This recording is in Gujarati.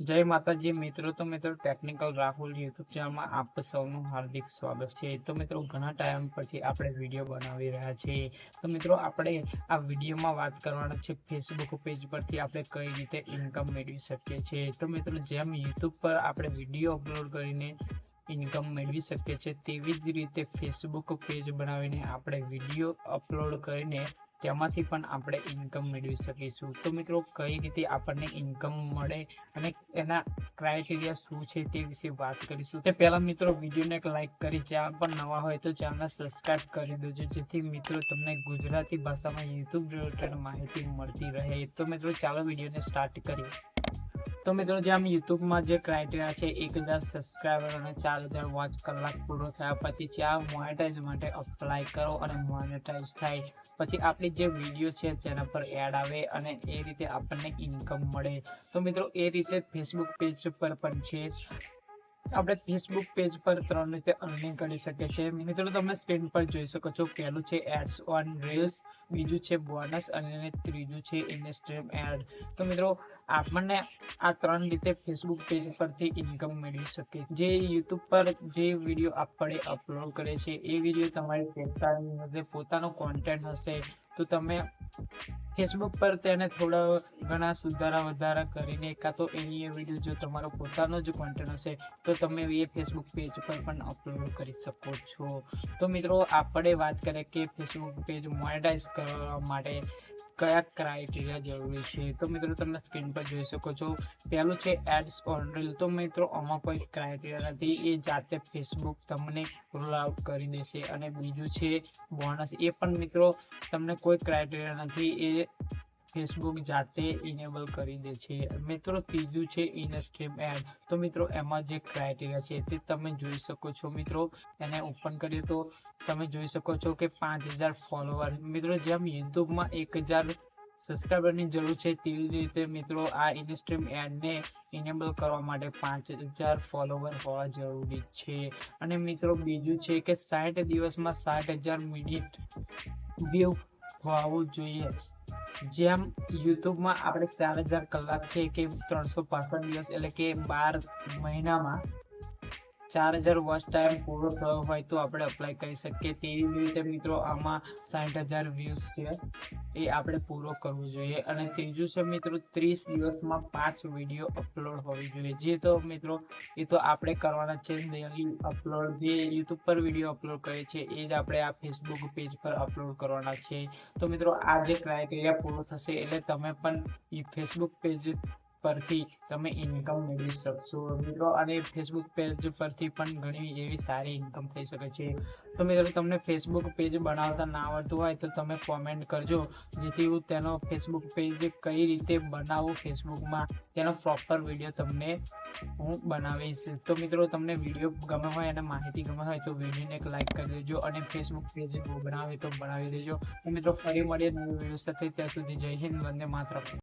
જય માતાજી, મિત્રો, તો મિત્રો ટેકનિકલ રાહુલ યુટ્યુબ ચેનલમાં આપ સૌનું હાર્દિક સ્વાગત છે. તો મિત્રો, ઘણા ટાઈમ પછી આપણે વીડિયો બનાવી રહ્યા છીએ. તો મિત્રો, આપણે આ વિડીયોમાં વાત કરવાના છે ફેસબુક પેજ પરથી આપણે કઈ રીતે ઇન્કમ મેળવી શકીએ છીએ. તો મિત્રો, જેમ યુટ્યુબ પર આપણે વીડિયો અપલોડ કરીને ઇન્કમ મેળવી શકીએ છીએ, તેવી જ રીતે ફેસબુક પેજ બનાવીને આપણે વીડિયો અપલોડ કરીને તેમાંથી પણ આપણે ઇન્કમ મેળવી શકીશું. તો મિત્રો, કઈ રીતે આપણને ઇન્કમ મળે અને એના ક્રાઇટેરિયા શું છે તે વિશે વાત કરીશું. તે પહેલાં મિત્રો, વિડીયોને એક લાઇક કરી, ચેનલ પર નવા હોય તો ચેનલને સબસ્ક્રાઇબ કરી દેજો, જેથી મિત્રો તમને ગુજરાતી ભાષામાં યુટ્યુબ રિલેટેડ માહિતી મળતી રહે. તો મિત્રો, ચાલો વિડીયોને સ્ટાર્ટ કરીએ. તો મિત્રો જેમ યુટ્યુબમાં જે ક્રાઇટેરિયા છે, એક હજાર સબસ્ક્રાઈબર અને ચાર હજાર વોચ કલાક પૂરો થયા પછી ત્યાં મોનેટાઇઝ માટે અપ્લાય કરો અને મોનેટાઇઝ થાય. પછી આપણી જે વીડિયો છે તેના પર એડ આવે અને એ રીતે આપણને ઇન્કમ મળે. તો મિત્રો, એ રીતે ફેસબુક પેજ પર પણ છે. આપણે ફેસબુક પેજ પર ત્રણ રીતે અર્નિંગ કરી શકીએ છીએ. મિત્રો, તમે સ્ક્રીન પર જોઈ શકો છો, પહેલું છે એડ્સ ઓન રીલ્સ બીજું છે બોનસ અને ત્રીજું છે ઇન્સ્ટ્રીમ એડ તો મિત્રો, આપણને આ ત્રણ રીતે ફેસબુક પેજ પરથી ઇન્કમ મેળવી શકીએ. જે યુટ્યુબ પર જે વીડિયો આપણે અપલોડ કરે છે એ વીડિયો તમારી પોતાની પોતાનો કોન્ટેન્ટ હશે, તો તમે ફેસબુક પર તેને થોડા ઘણા સુધારા વધારા કરીને કાં તો એની એ વીડિયો જો તમારો પોતાનો જ કોન્ટેન્ટ હશે, તો તમે એ ફેસબુક પેજ પર પણ અપલોડ કરી શકો છો. તો મિત્રો, આપણે વાત કરીએ કે ફેસબુક પેજ મોનેટાઇઝ કરવા માટે કયા ક્રાઇટેરિયા જરૂરી છે? તો મિત્રો, તમે સ્ક્રીન પર જોઈ શકો છો. પહેલું છે એડ્સ ઓન રીલ તો મિત્રો, આમાં કોઈ ક્રાઇટેરિયા નથી. એ જાતે ફેસબુક તમને રોલ આઉટ કરી દેશે. અને બીજું છે બોનસ એ પણ મિત્રો, તમને કોઈ ક્રાઇટેરિયા નથી. એ ફેસબુક જાતે ઇનેબલ કરી દે છે. મિત્રો, ત્રીજું છે ઇનસ્ટ્રીમ એડ તો મિત્રો, એમાં જે ક્રાઇટેરિયા છે તે તમે જોઈ શકો છો. મિત્રો, એને ઓપન કરીએ તો તમે જોઈ શકો છો કે પાંચ હજાર ફોલોવર મિત્રો, જેમ યુટ્યુબમાં એક હજાર સબસ્ક્રાઈબરની જરૂર છે તેવી રીતે મિત્રો, આ ઇનસ્ટ્રીમ એડને ઇનેબલ કરવા માટે પાંચ હજાર ફોલોવર હોવા જરૂરી છે. અને મિત્રો, બીજું છે કે સાઠ દિવસમાં સાઠ હજાર મિનિટ વ્યૂ હોવું જોઈએ. જેમ યુટ્યુબમાં આપણે ચાર હજાર કલાક છે કે ત્રણસો પાસઠ દિવસ એટલે કે બાર મહિનામાં ચાર હજાર વોચ ટાઈમ પૂરો થયો હોય તો આપણે અપ્લાય કરી શકીએ. તેવી રીતે મિત્રો, આમાં સાઠ હજાર વ્યૂઝ છે. એ આપણે પૂરો કરવો જોઈએ. અને ત્રીજું છે મિત્રો, ત્રીસ દિવસમાં પાંચ વીડિયો અપલોડ હોવી જોઈએ. જે તો મિત્રો, એ તો આપણે કરવાના છે ડેલી અપલોડ જે યુટ્યુબ પર વીડિયો અપલોડ કરીએ છીએ એ જ આપણે આ ફેસબુક પેજ પર અપલોડ કરવાના છે. તો મિત્રો, આ જે ક્રાઇટેરિયા પૂરો થશે, એટલે તમે પણ ફેસબુક પેજ પરથી તમે ઇન્કમ મેળવી શકશો. મિત્રો, અને ફેસબુક પેજ પરથી પણ ઘણી એવી સારી ઇન્કમ થઈ શકે છે. તો મિત્રો, તમને ફેસબુક પેજ બનાવતા ના આવડતું હોય તો તમે કોમેન્ટ કરજો. જેથી હું તેનો ફેસબુક પેજ કઈ રીતે બનાવવું ફેસબુકમાં તેનો પ્રોપર વીડિયો તમને હું બનાવીશ. તો મિત્રો, તમને વીડિયો ગમે હોય અને માહિતી ગમે હોય તો વિડીયોને એક લાઇક કરી દેજો અને ફેસબુક પેજ બનાવે તો બનાવી દેજો. મિત્રો, ફરી મળીએ નવી વીડિયો સાથે. ત્યાં સુધી જય હિન્દ, વંદે માત્ર